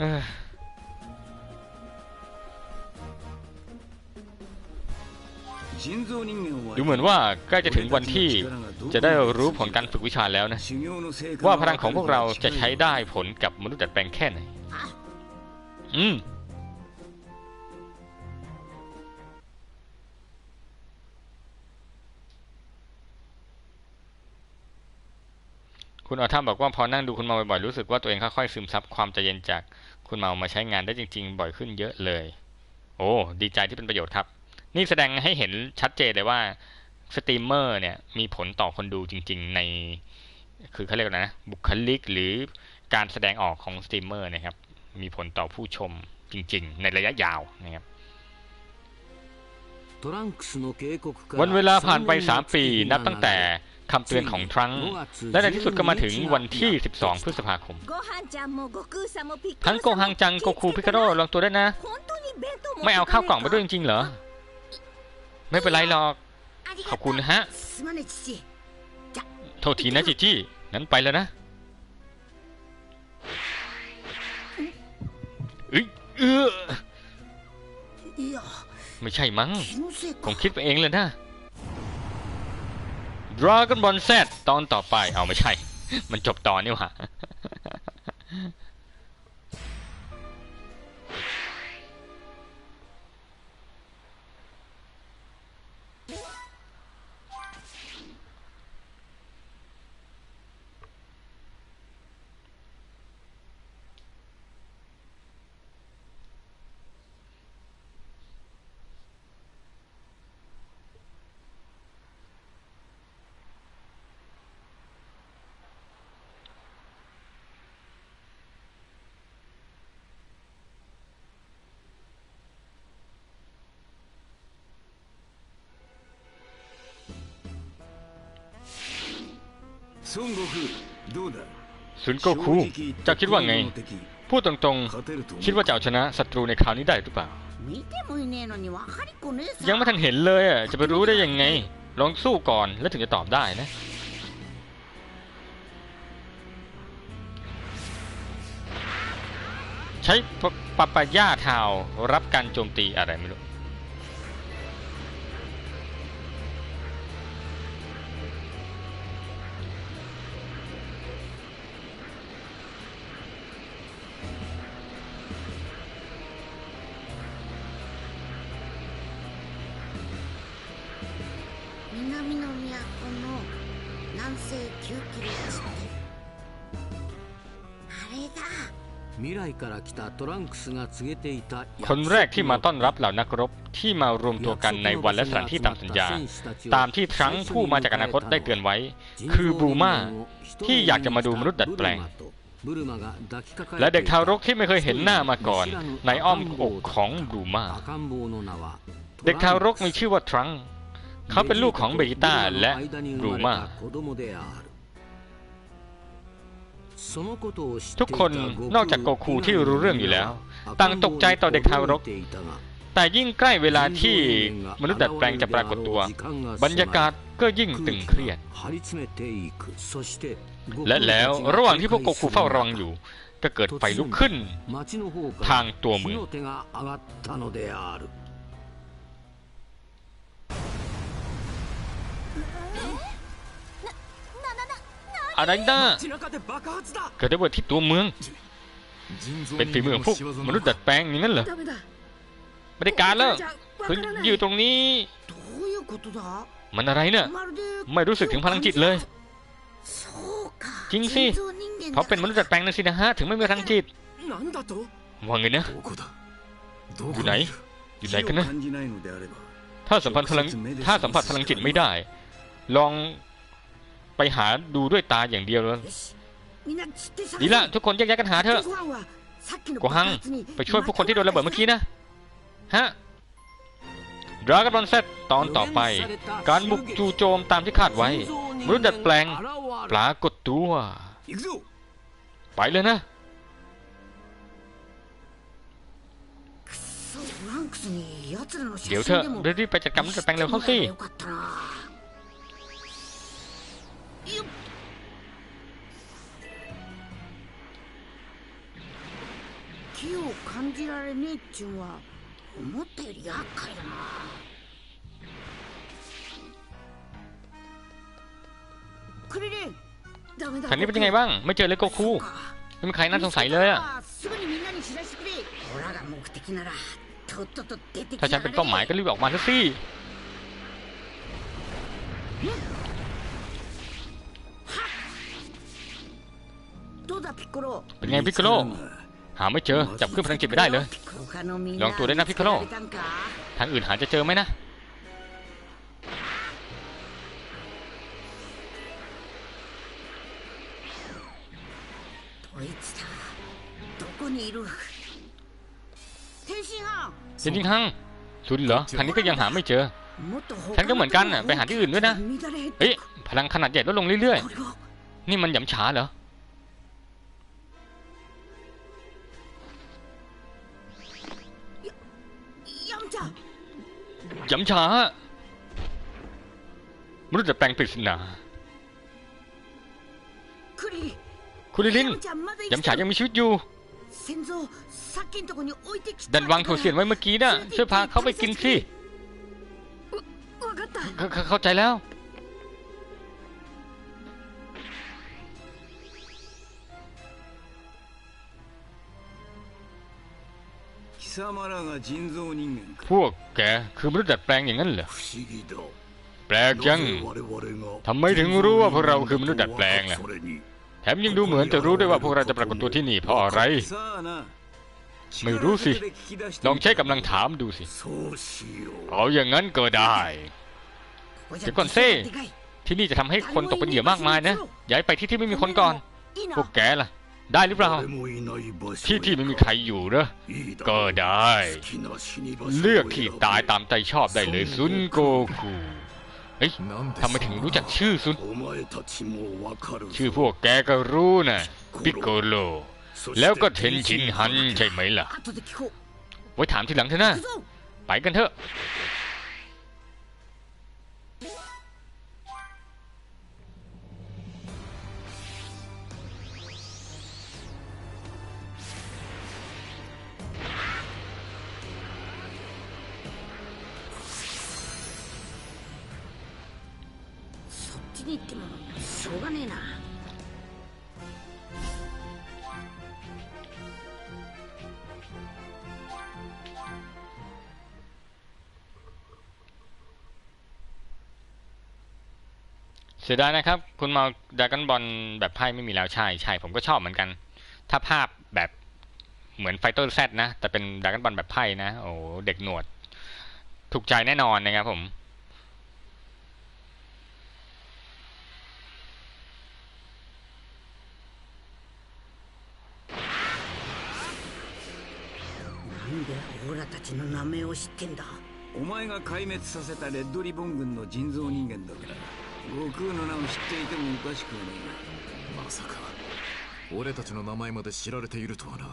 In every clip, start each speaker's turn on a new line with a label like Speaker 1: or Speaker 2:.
Speaker 1: เออดูเหมือนว่าใกล้จะถึงวันที่จะได้รู้ผลการฝึกวิชาแล้วนะ ว่าพลังของพวกเราจะใช้ได้ผลกับมนุษย์ดัดแปลงแค่ไหน อืม คุณออทัมบอกว่าพอนั่งดูคุณเมาบ่อยๆรู้สึกว่าตัวเองค่อยๆซึมซับความใจเย็นจากคุณเมามาใช้งานได้จริง ๆ บ่อยขึ้นเยอะเลย โอ้ดีใจที่เป็นประโยชน์ครับ นี่แสดงให้เห็นชัดเจนเลยว่าสตรีมเมอร์เนี่ยมีผลต่อคนดูจริง ๆ ในคือเขาเรียกว่าอะไรนะ บุคลิกหรือการแสดงออกของสตรีมเมอร์นะครับ มีผลต่อผู้ชมจริง ๆ ในระยะยาวนะครับวันเวลาผ่านไป 3 ปีนับตั้งแต่ คำเตือนของทรังก์และในที่สุดก็มาถึงวันที่ 12 พฤษภาคม ทั้งโกฮังจังโกคูพิคาโร่ลองตัวได้วยนะ ไม่เอาข้าวกล่องไปด้วยจริงๆเหรอ ไม่เป็นไรหรอก ขอบคุณนะฮะ โทษทีนะจิจี้งั้นไปแล้วนะเอ้ยเออไม่ใช่มั้งผมคิดไปเองเลยนะ Dragon Ball Z ตอนต่อไป เอาไม่ใช่ มันจบตอนนี่หว่า ซุนโกคุจะคิดว่าไง พูดตรงๆ คิดว่าจะเอาชนะศัตรูในคราวนี้ได้หรือเปล่า ยังไม่ทันเห็นเลยอะ จะไปรู้ได้ยังไง ลองสู้ก่อนแล้วถึงจะตอบได้นะใช้ปะปะย่าทารับการโจมตีอะไรไม่รู้ คนแรกที่มาต้อนรับเหล่านักรบที่มารวมตัวกันในวันและสถานที่ตามสัญญา ตามที่ทรังผู้มาจากอนาคตได้เตือนไว้ คือบูมาที่อยากจะมาดูมนุษย์ดัดแปลง และเด็กทารกที่ไม่เคยเห็นหน้ามาก่อน ในอ้อมอกของบูมาเด็กทารกมีชื่อว่าทรังเขาเป็นลูกของเบจิต้าและบูมา ทุกคนนอกจากโกคูที่รู้เรื่องอยู่แล้ว ต่างตกใจต่อเด็กทารก แต่ยิ่งใกล้เวลาที่มนุษย์ดัดแปลงจะปรากฏตัว บรรยากาศก็ยิ่งตึงเครียด และแล้วระหว่างที่พวกโกคูเฝ้าระวังอยู่ ก็เกิดไฟลุกขึ้น ทางตัวเมือง อะไรนะเกิดระเบิดที่ตัวเมือง เป็นฝีมือของพวกมนุษย์ดัดแปลงอย่างนั้นเหรอบริการแล้วคุณอยู่ตรงนี้ มันอะไรเนี่ยไม่รู้สึกถึงพลังจิตเลย จริงสิเพราะเป็นมนุษย์ดัดแปลงนั่นสินะฮะถึงไม่มีพลังจิตว่าไงนะอยู่ไหน อยู่ไหนกันนะถ้าสัมผัสพลังถ้าสัมผัสพลังจิตไม่ได้ ลอง ไปหาดูด้วยตาอย่างเดียวแล้วดีละทุกคนแยกย้ายกันหาเถอะกวางไปช่วยพวกคนที่โดนระเบิดเมื่อกี้นะฮะดราก้อนเซตตอนต่อไป การบุกจู่โจมตามที่คาดไว้มนุษย์ดัดแปลงปลากดตัว ไปเลยนะเดี๋ยวเธอรีบไปจัดการมนุษย์ดัดแปลงเร็วเข้าสิ
Speaker 2: 木を感じられねえっちゅんは思ったより厄介だなクリリンダメだ
Speaker 1: ฐานนี้เป็นยังไงบ้าง ไม่เจอเลยโกคูไม่มีใครน่าสงสัยเลยถ้าฉันเป็นเป้าหมายก็รีบออกมาสั
Speaker 2: กที
Speaker 1: เป็นไงพิกโคโหาไม่เจอจับขึ้นพลังจิตไม่ได้เลยลองตัวได้นะพิกโคโทางอื่นหาจะเจอไหมนะ
Speaker 2: เซน
Speaker 1: จิงฮังซุนเหรอทานนี้ก็ยังหาไม่เจอฉันก็เหมือนกันไปหาที่อื่นด้วยนะ เฮ้ย พลังขนาดใหญ่ลดลงเรื่อยๆ นี่มันหยำฉาเหรอ ย้ำช้ามนุษย์จะแปลงปริศนาคุณลิลินย้ำฉายังมีชีวิตอยู่ ดันวางถั่วเสียนไว้เมื่อกี้น่ะช่วยพาเขาไปกินสิเข้าใจแล้ว พวกแกคือมนุษย์ดัดแปลงอย่างนั้นเหรอแปลกจังทำไมถึงรู้ว่าพวกเราคือมนุษย์ดัดแปลงล่ะแถมยังดูเหมือนจะรู้ได้ว่าพวกเราจะปรากฏตัวที่นี่เพราะอะไร ไม่รู้สิ ลองใช้กำลังถามดูสิ เอาอย่างนั้นก็ได้เดี๋ยวก่อน
Speaker 2: เซ่
Speaker 1: ที่นี่จะทำให้คนตกเป็นเหยื่อมากมายนะ ย้ายไปที่ที่ไม่มีคนก่อน พวกแกล่ะ ได้หรือเปล่า ที่ที่ไม่มีใครอยู่
Speaker 3: นะ
Speaker 1: ก็ได้ เลือกที่ตายตามใจชอบได้เลยซุนโกคุเฮ้ยทำไมถึงรู้จักชื่อซุน ชื่อพวกแกก็รู้นะปิโกโล แล้วก็เทนชินฮันใช่ไหมล่ะ ไว้ถามทีหลังเถอะนะ ไปกันเถอะ
Speaker 2: に行ってもしょうがねえな
Speaker 1: เสียดายนะครับ คุณมาดากันบอลแบบไพ่ไม่มีแล้วใช่ใช่ผมก็ชอบเหมือนกัน ถ้าภาพแบบเหมือนไฟเตอร์แซนะ แต่เป็นดากันบอลแบบไพ่นะ โอ้เด็กหนวด ถูกใจแน่นอนนะครับผม
Speaker 2: なんでオラたちの名前を知ってんだ
Speaker 3: お前が壊滅させたレッドリボン軍の人造人間だから悟空の名を知っていてもおかしくはない
Speaker 4: まさか俺たちの名前まで知られているとはな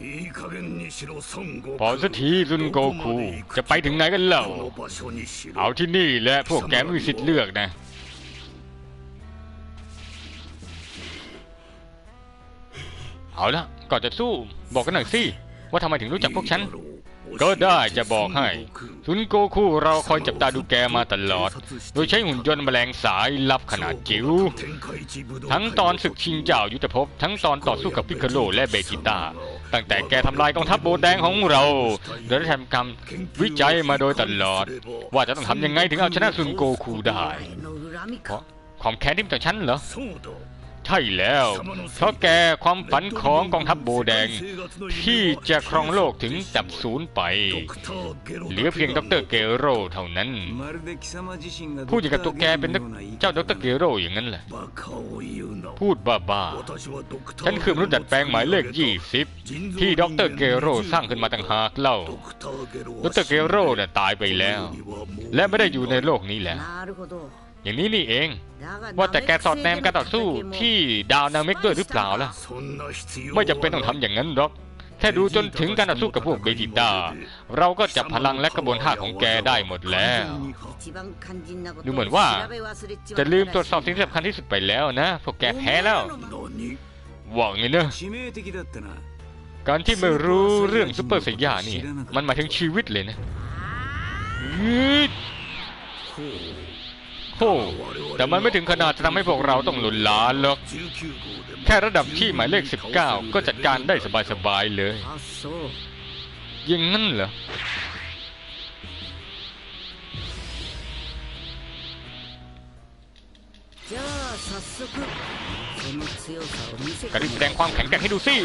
Speaker 4: い
Speaker 3: い加減にしろ孫悟
Speaker 1: พอสักทีซุนโกคูจะไปถึงไหนกันเล่า
Speaker 3: この場所にしろ
Speaker 1: เอาที่นี่แหละพวกแกไม่มีสิทธิ์เลือกนะ เอาละก่อนจะสู้บอกกันหน่อยสิว่าทำไมถึงรู้จักพวกฉัน ก็ได้จะบอกให้ซุนโกคุเราคอยจับตาดูแกมาตลอด โดยใช้หุ่นยนต์แมลงสายลับขนาดจิ๋วทั้งตอนศึกชิงเจ้ายุทธภพทั้งตอนต่อสู้กับพิคโลและเบจิต้าตั้งแต่แกทำลายกองทัพโบแดงของเราโดยได้ทำกรวิจัยมาโดยตลอด ว่าจะต้องทำยังไงถึงเอาชนะซุนโกคุได้ความแค้นที่จากฉันเหรอ ใช่แล้ว เพราะแกความฝันของกองทัพโบแดง ที่จะครองโลกถึงจับศูนย์ไป เหลือเพียงดรเกโรเท่านั้น พูดอย่างกับตัวแกเป็นเจ้าดรเกโรอย่างนั้นแหละ พูดบ้าๆ ฉันคือมนุษย์ดัดแปลงหมายเลข 20 ที่ดรเกโรสร้างขึ้นมาต่างหากเล่า ดรเกโรน่ยตายไปแล้ว และไม่ได้อยู่ในโลกนี้แล้ว อย่างนี้นี่เอง ว่าแต่แกสอดแนมการต่อสู้ที่ดาวนาเมกด้วยหรือเปล่าล่ะ ไม่จำเป็นต้องทำอย่างนั้นหรอก แค่ดูจนถึงการต่อสู้กับพวกเบติดาเราก็จับพลังและกระบวนท่าของแกได้หมดแล้ว ดูเหมือนว่า จะลืมตรวจสอบสิ่งสำคัญที่สุดไปแล้วนะ พวกแกแพ้แล้ว
Speaker 3: ห
Speaker 1: วังไงเนอะการที่ไม่รู้เรื่องซุปเปอร์สยานี่ มันหมายถึงชีวิตเลยนะ โอ้แต่มันไม่ถึงขนาดจะทำให้พวกเราต้องหลุนล้านหรอก แค่ระดับที่หมายเลข 19 ก็จัดการได้สบายๆเลย ยิงนั่นเหรอ กระดิบแสดงความแข็งแกร่งให้ดูสิ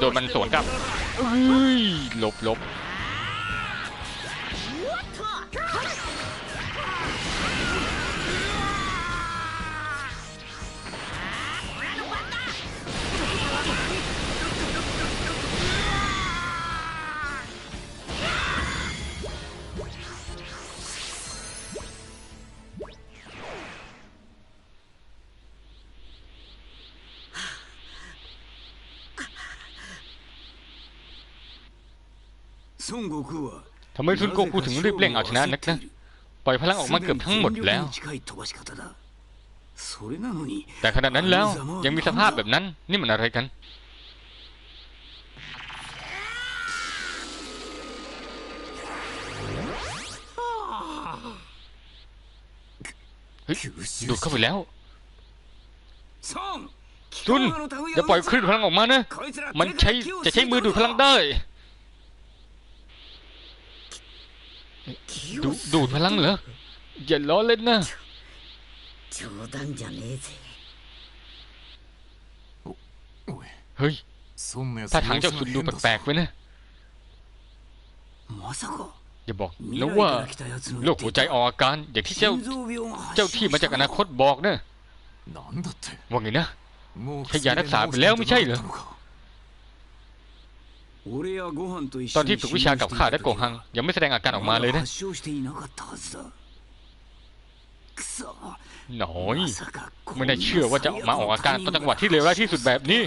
Speaker 1: โดนมันสวนกลับหลบหลบ ทำไมซุนโกคูถึงรีบเร่งเอาชนะนักนะปล่อยพลังออกมาเกือบทั้งหมดแล้ว แต่ขนาดนั้นแล้วยังมีสภาพแบบนั้นนี่มันอะไรกันดูดเข้าไปแล้วซุนอย่าปล่อยคลื่นพลังออกมานะ มันใช้จะใช้มือดูดพลังได้ ดูดูพลังเหรอ อย่าล้อเล่นนะ
Speaker 4: เน
Speaker 1: เฮ้ยถ้าทางเจ้าคุณดูแปลกๆไปนะอย่าบอกนะว่าโรคหัวใจออกอาการอย่างที่เจ้าเจ้าที่มาจากอนาคตบอกนะว่าไงนะใช้ยารักษาไปแล้วไม่ใช่เหรอ ตอนที่ฝึกวิชากับข้าและโกหัง ยังไม่แสดงอาการออกมาเลยนะหน่อยไม่ได้เชื่อว่าจะออกมาออกอาการตอนจังหวะที่เลวร้ายที่สุดแบบนี้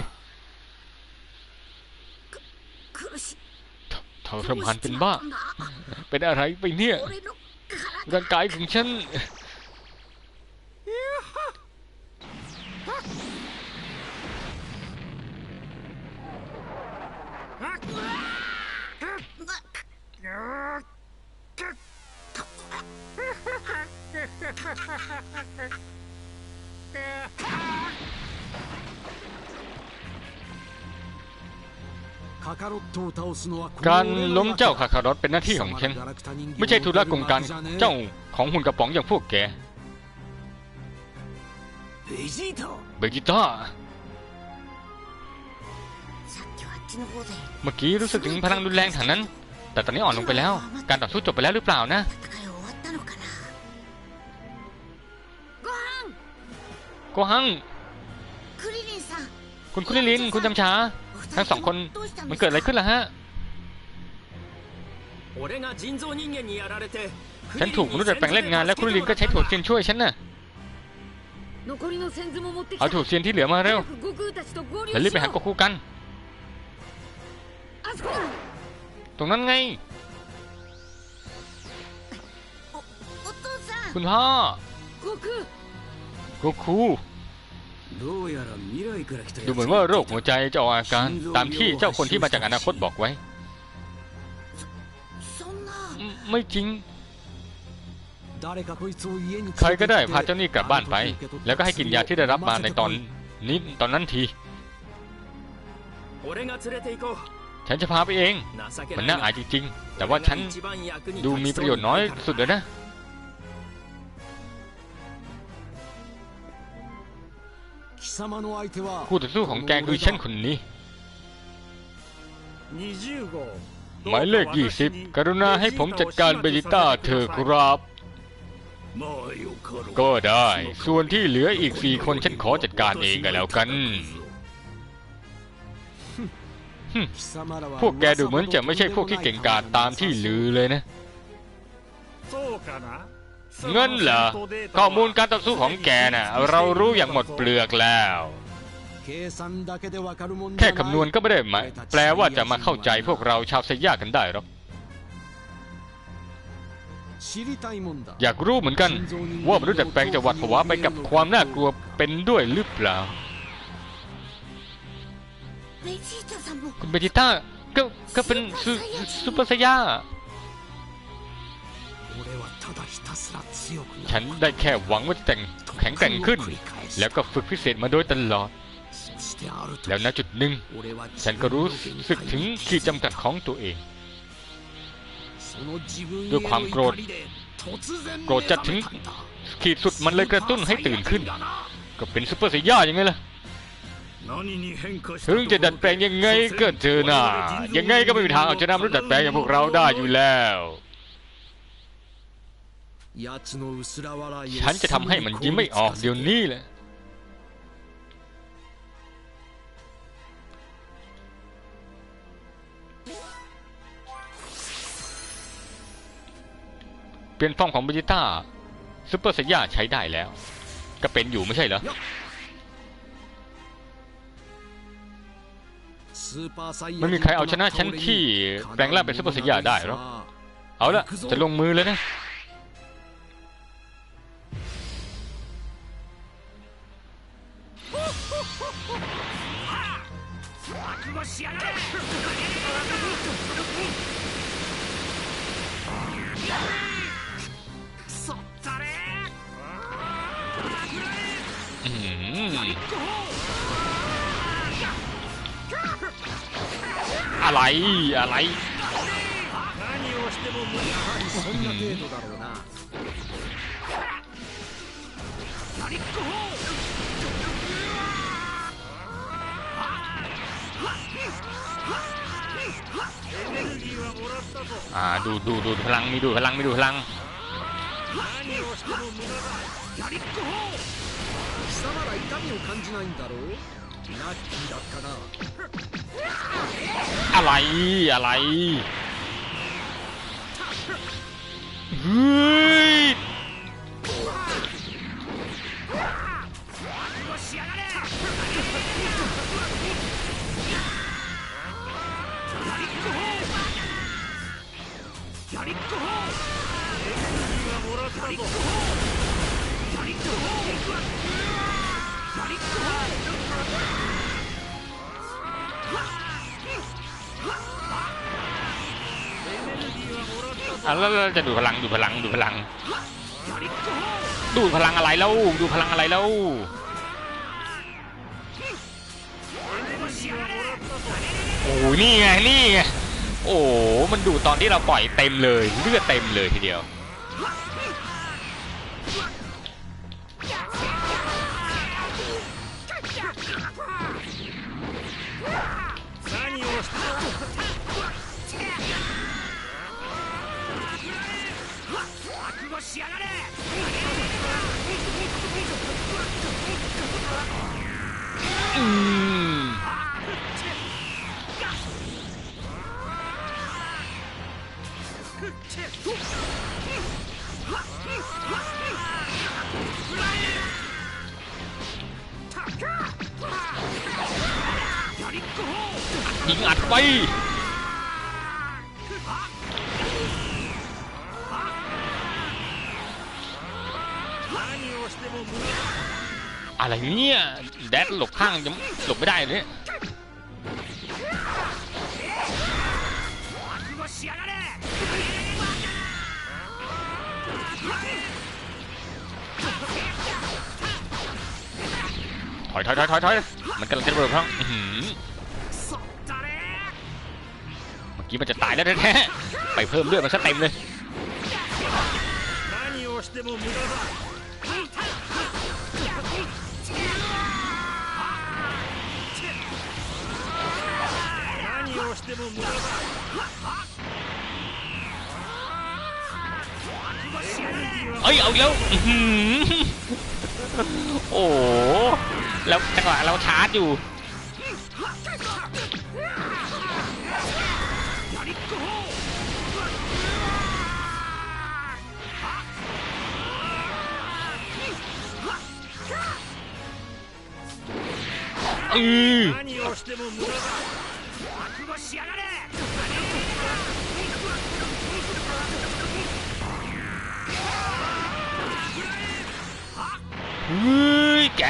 Speaker 1: เธอทำมานเป็นบ้า เป็นอะไรไปเนี่ยร่างกายของฉัน การล้มเจ้าคาคารอตเป็นหน้าที่ของฉัน ไม่ใช่ธุระกลุ่มการเจ้าของหุ่นกระป๋องอย่างพวกแกเบจิต้าเมื่อกี้รู้สึกถึงพลังรุนแรงทางนั้น แต่ตอนนี้อ่อนลงไปแล้ว การต่อสู้จบไปแล้วหรือเปล่านะ โกฮัง คุณคุริลิน คุณจำชา ทั้งสองคน มันเกิดอะไรขึ้นล่ะฮะ ฉันถูกมนุษย์แปลงเล่นงาน และคุริลินก็ใช้ถั่วเซียนช่วยฉันน่ะ เอาถั่วเซียนที่เหลือมาเร็ว แล้วรีบไปหาโกคู่กัน ตรงนั้นไง คุณพ่อกูคูดูเหมือนว่าโรคหัวใจจะออกอาการตามที่เจ้าคนที่มาจากอนาคตบอกไว้ ไม่จริง ใครก็ได้พาเจ้านี่กลับบ้านไป แล้วก็ให้กินยาที่ได้รับมาในตอนนี้ตอนนั้นที ฉันจะพาไปเอง มันน่าอายจริงๆ แต่ว่าฉันดูมีประโยชน์น้อยสุดเลยนะ คู่ต่อสู้ของแกคือฉันคนนี้ หมายเลขยี่สิบกรุณาให้ผมจัดการเบจิต้าเธอครับ ก็ได้ ส่วนที่เหลืออีกสี่คนฉันขอจัดการเองก็แล้วกัน พวกแกดูเหมือนจะไม่ใช่พวกที่เก่งกาจตามที่ลือเลยนะ เงินเหรอ ข้อมูลการต่อสู้ของแกน่ะ เรารู้อย่างหมดเปลือกแล้ว แค่คำนวณก็ไม่ได้หมายแปลว่าจะมาเข้าใจพวกเราชาวเซย่ากันได้หรอกอยากรู้เหมือนกัน ว่ามนุษย์แปลงจะหวัดผวาไปกับความน่ากลัวเป็นด้วยหรือเปล่า คุณเบจิต้าก็ก็เป็นซูซูเปอร์สยาฉันได้แค่หวังว่าจะแต่งแข็งแกร่งขึ้น แล้วก็ฝึกพิเศษมาโดยตลอด แล้วณจุดหนึ่ง ฉันก็รู้สึกถึงขีดจำกัดของตัวเอง ด้วยความโกรธ โกรธจัดถึงขีดสุดมันเลยกระตุ้นให้ตื่นขึ้น ก็เป็นซูเปอร์สยาอย่างไงล่ะ ถึงจะดัดแปลงยังไงก็เจอหน้ายังไงก็ไม่มีทางเอาชนะมนุษย์ดัดแปลงอย่างพวกเราได้อยู่แล้วฉันจะทำให้มันยิ้มไม่ออกเดี๋ยวนี้แหละเปลี่ยนฟอร์มของเบจิต้าซูเปอร์ไซย่าใช้ได้แล้ว ก็เป็นอยู่ไม่ใช่เหรอ ไม่มีใครเอาชนะฉันที่แปลงร่างเป็นซูเปอร์ไซย่าได้หรอกเอาละจะลงมือเลยนะอื้อ ออะไรอะไรอ่าดูดูดูดพลังมีดูดพลังมีดูดพลัง อะไรอะไรเฮ้ย อะแล้วแล้วจะดูดพลังดูดพลังดูดพลัง ดูดพลังอะไรแล้วดูดพลังอะไรแล้วโอ้โหนี่ไงนี่ไงโอ้มันดูตอนที่เราปล่อยเต็มเลยเลือดเต็มเลยทีเดียว อะไรเนี่ยแดดหลบข้างยังหลบไม่ได้เลยถอยถอยถอยถอยถอยมันกำลังจะระเบิดพลังอื้อหือเมื่อกี้มันจะตายแล้วแท้ๆไปเพิ่มเลือดมันซะเต็มเลย
Speaker 3: しても無駄だ
Speaker 1: เอ้ยเอาแล้วโอ้แล้วจังหวะเราชาร์จอยู่อือ เฮ้ยแก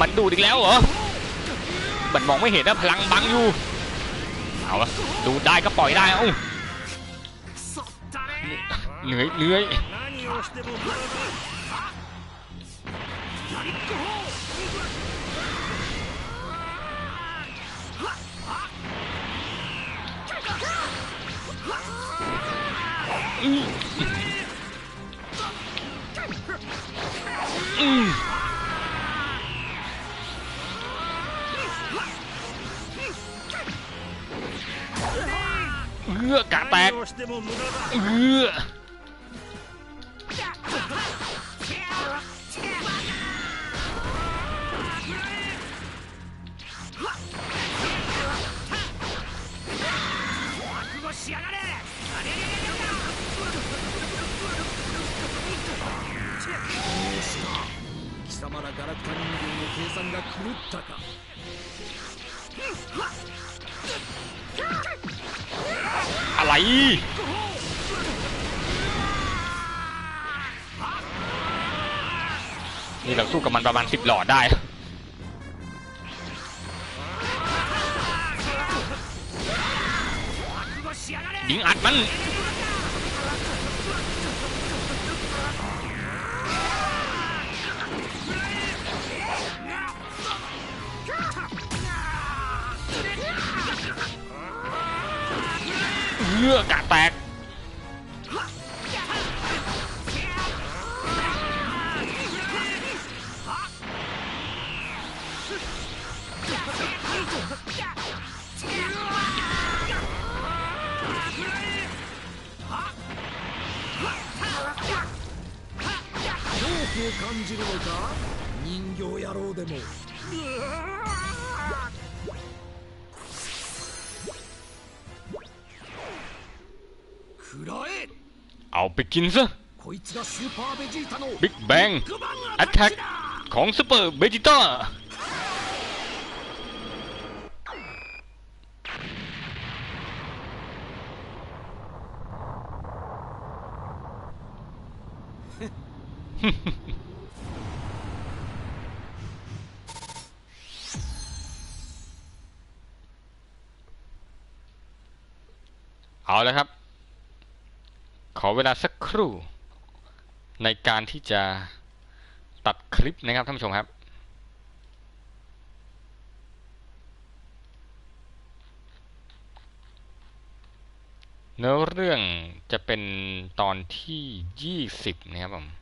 Speaker 1: มันดูดอีกแล้วเหรอ มันมองไม่เห็นนะพลังบังอยู่ เอาละดูได้ก็ปล่อยได้ เอ้าเหนื่อยเหนื่อย เอื้อกะแตกเอื้อ
Speaker 5: が狂ったか
Speaker 1: อะไร นี่เราสู้กับมันประมาณสิบหลอดได้ อื้อกะแตกินซะบิ๊กแบงแอตแทกของซูเปอร์เบจิต้าเอาแล้วครับ ขอเวลาสักครู่ในการที่จะตัดคลิปนะครับท่านผู้ชมครับ เนื้อเรื่องจะเป็นตอนที่ 20 นะครับผม